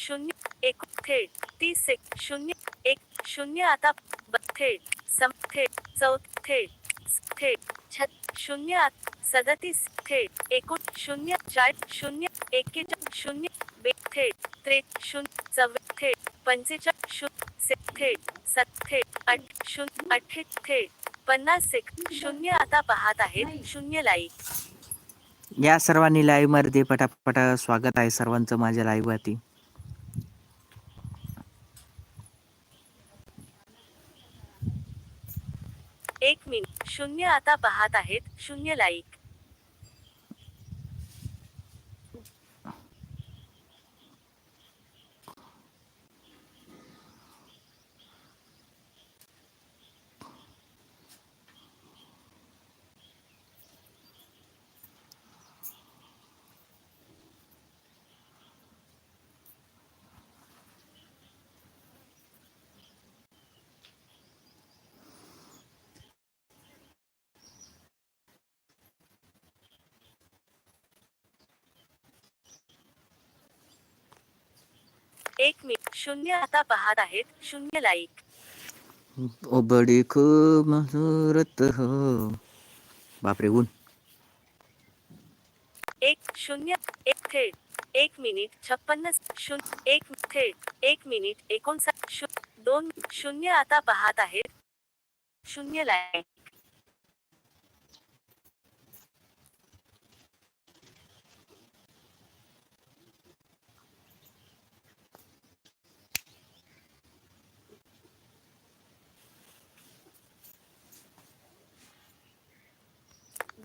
शून्य एक थेट तीस एक शून्य एक शून्य आता थेट सम थेट चौथ थेट थेट छत शून्य आत सदतीस थेट एकूण शून्य चार शून्य एकेचाळीस शून्य बे थेट त्रेट शून्य चव्वे थेट पंचेचाळीस शून्य से थेट सत थेट आठ शून्य अठ्ठे थेट पन्नास एक शून्य आता पाहत आहेत शून्य लाईक. या सर्वांनी लाईव्हमध्ये पटापटा स्वागत आहे सर्वांचं माझ्या लाईव्ह एक मिनिट. शून्य आता पाहत आहेत. शून्य लाईक. एक मिनिट. शून्य आता पाहत आहेत. शून्य लाईक ओ बडी खूबसूरत हो. बापरे ऊन. एक शून्य एक थेट. एक मिनिट छप्पन्न शून्य एक थेट. एक मिनिट एकोणसाठ शून्य दोन शून्य आता पाहत आहेत. शून्य लाईक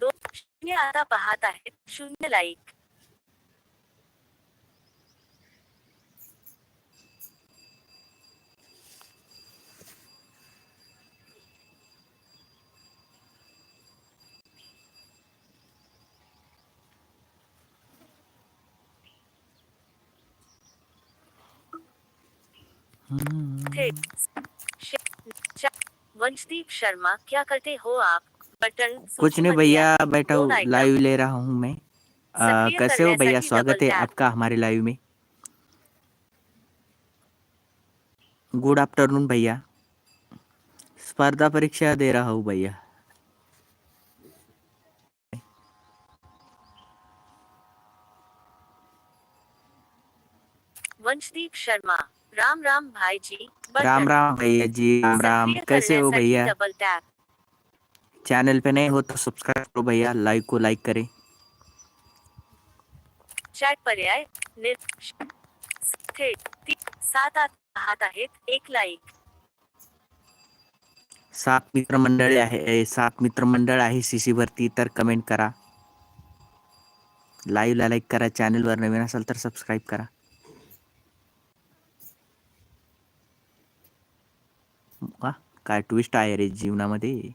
दोन शून्य आता पाहत आहेत शून्य लाईक वंशदीप शर्मा क्या करते हो आप? बटन कुछ नहीं भैया बैठा item. लाइव ले रहा हूँ मैं। आ, कैसे हो भैया? स्वागत है आपका हमारे लाइव में। गुड आफ्टरनून भैया। स्पर्धा परीक्षा दे रहा हूँ भैया। वंशदीप शर्मा राम राम भाई जी राम राम भैया जी राम राम। कैसे हो भैया? डबल टॅप चैनल पे नए हो तो सब्सक्राइब करो भैया लाइक को लाइक करें। चॅट पर्याय थेट ती सात आत पाहत आहेत एक लाईक सात मित्रमंडळ आहे ए, सात मित्रमंडळ आहे सीसी वरती तर कमेंट करा। लाईव्हला लाईक करा चॅनलवर नवीन असाल तर सबस्क्राईब करा। वा काय ट्विस्ट आहे रे जीवनामध्ये।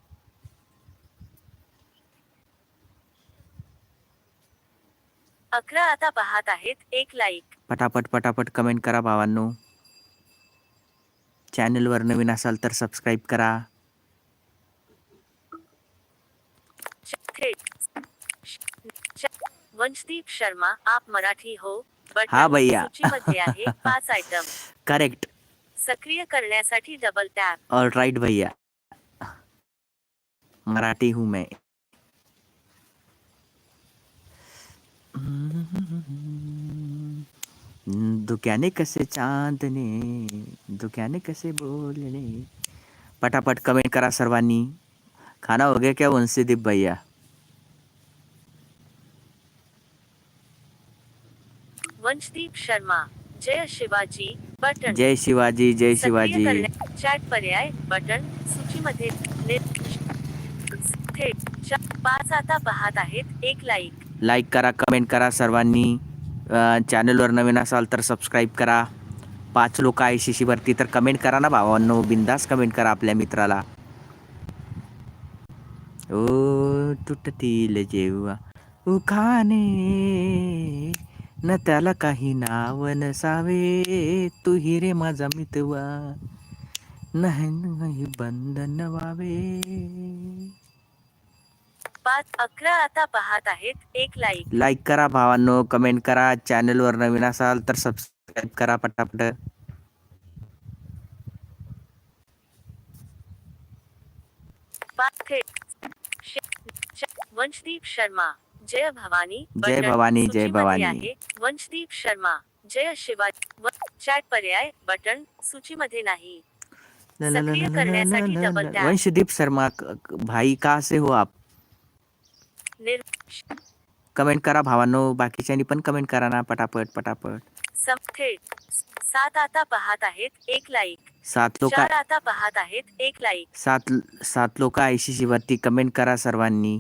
अकरा आता पाहत आहेत एक लाईक पटापट पटापट कमेंट करा भावांनो. चॅनलवर नवीन असाल तर सबस्क्राईब करा. वंशदीप शर्मा आप मराठी हो हा भैया. पाच आयटम करेक्ट सक्रिय करण्यासाठी डबल टॅप ऑल राइट भैया. मराठी हूँ मैं. दुक्याने कसे चांदणे दुक्याने कसे बोलणे पटापट कमेंट करा सर्वांनी। खाना हो गया क्या वंशीदीप भैया? वंशदीप शर्मा जय शिवाजी बटन। जय शिवाजी जय शिवाजी। चॅट पर्याय बटन। सूचीमध्ये थेट पाच आता पाहत आहेत एक लाईक लाईक करा कमेंट करा सर्वांनी। चॅनलवर नवीन असाल तर सबस्क्राईब करा. पाच लोक आय सी सीवरती तर कमेंट करा ना भावांनो. बिंदास कमेंट करा आपल्या मित्राला. ओ तुटतील जेव्हा उखाने न त्याला काही नाव नसावे. तू रे माझा मितवा. नाही नाही बंधन व्हावे पाच अकरा आता पाहत आहेत. एक लाईक लाईक करा भावांनो कमेंट करा. चॅनलवर नवीन असाल तर सबस्क्राईब करा पटापट. वंशदीप शर्मा. जय भवानी. जय भवानी, जय भवानी. वंशदीप शर्मा. जय शिवाजी. चॅट पर्याय बटन सूचीमध्ये नाही. सक्रिय करण्यासाठी वंशदीप शर्मा क- क- भाई कहाँ से हो आप? कमेंट करा भावांनो बाकीच्यांनी पण कमेंट करा ना पटापट पटापट. सात आता पाहत आहेत एक लाईक सात लोक चार आता पाहत आहेत एक लाईक सात सात लोक आय सी वरती कमेंट करा सर्वांनी.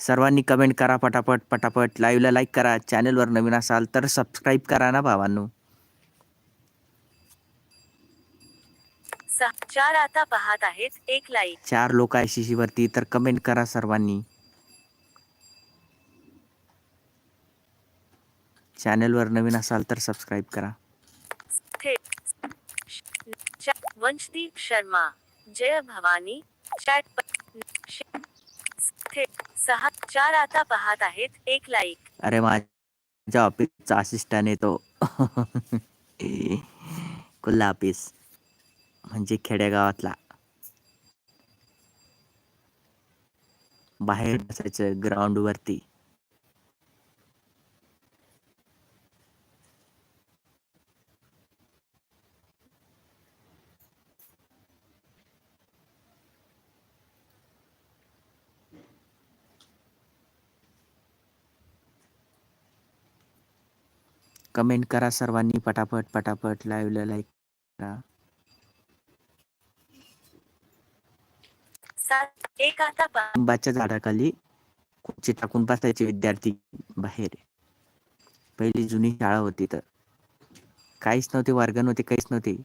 सर्वांनी कमेंट करा पटापट पटापट. लाईव्हला लाईक करा. चॅनलवर नवीन असाल तर सबस्क्राईब करा ना भावांनो. सहा चार आता पाहत आहेत एक लाईक चार लोक आय सी वरती तर कमेंट करा सर्वांनी. चॅनलवर नवीन असाल तर सबस्क्राईब करा. वंशदीप शर्मा जय भवानी चॅट सहा चार आता पाहत आहेत एक लाईक. अरे माझ्या ऑफिसचा असिस्टंट आहे तो. कुल्ला ऑफिस म्हणजे खेडेगावातला. बाहेर बसायचं ग्राउंड कमेंट करा सर्वांनी पटापट पटापट लाईव्हला लाईक करा. लिंबाच्या झाडाखाली खुर्ची टाकून बसायचे विद्यार्थी बाहेर. पहिली जुनी शाळा होती तर. काहीच नव्हते वर्ग नव्हते काहीच नव्हते.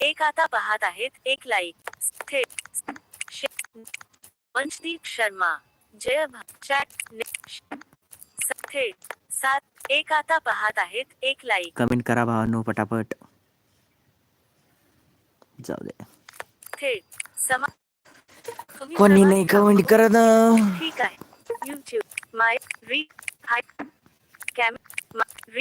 एक आता पाहत आहेत एक लाईक थेट वंशदीप शर्मा जय चॅट थेट सात एक आता पाहत आहेत एक लाईक कमेंट करा भावांनो पटापट. जाऊ दे. थेट समा तुम्ही कोणी नाही कमेंट करत ठीक आहे. यूट्यूब माय री हाय कॅम मा-